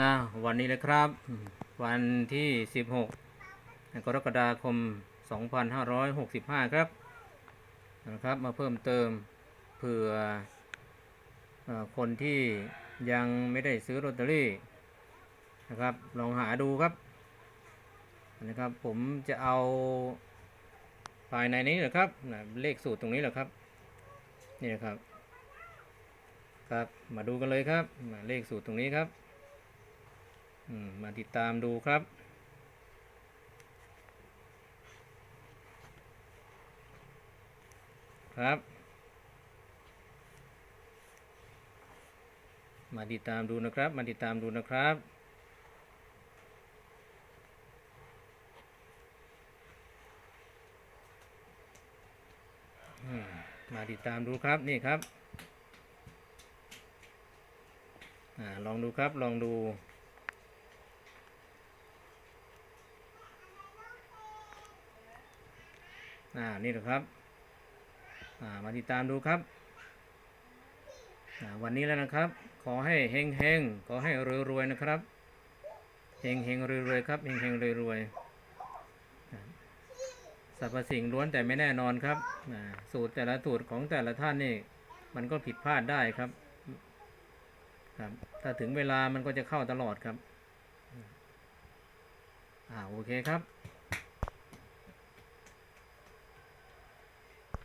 นะวันนี้เลยครับ วันที่ 16กรกฎาคม 2565 ครับนะครับมาเพิ่มเติมเผื่ออคนที่ยังไม่ได้ซื้อลอตเตอรี่นะครับลองหาดูครับนะครับ ผมจะเอาภายในนี้นะครับนะเลขสูตรตรงนี้แหละครับนี่นะครับครับมาดูกันเลยครับมาเลขสูตรตรงนี้ครับ มาติดตามดูครับ ครับ มาติดตามดูนะครับ มาติดตามดูนะครับมาติดตามดูครับนี่ครับอาลองดูครับลองดู อ่านี่นะครับอ่ามาติดตามดูครับอ่าวันนี้แล้วนะครับ ขอให้เฮงเฮงๆขอให้รวยรวยๆนะครับเฮงเฮงรวยรวยๆครับเฮงเฮงรวยรวยๆสรรพสิ่งล้วนแต่ไม่แน่นอนครับสูตรแต่ละสูตรของแต่ละท่านนี่ มันก็ผิดพลาดได้ครับครับ ถ้าถึงเวลามันก็จะเข้าตลอดครับ อ่าโอเคครับ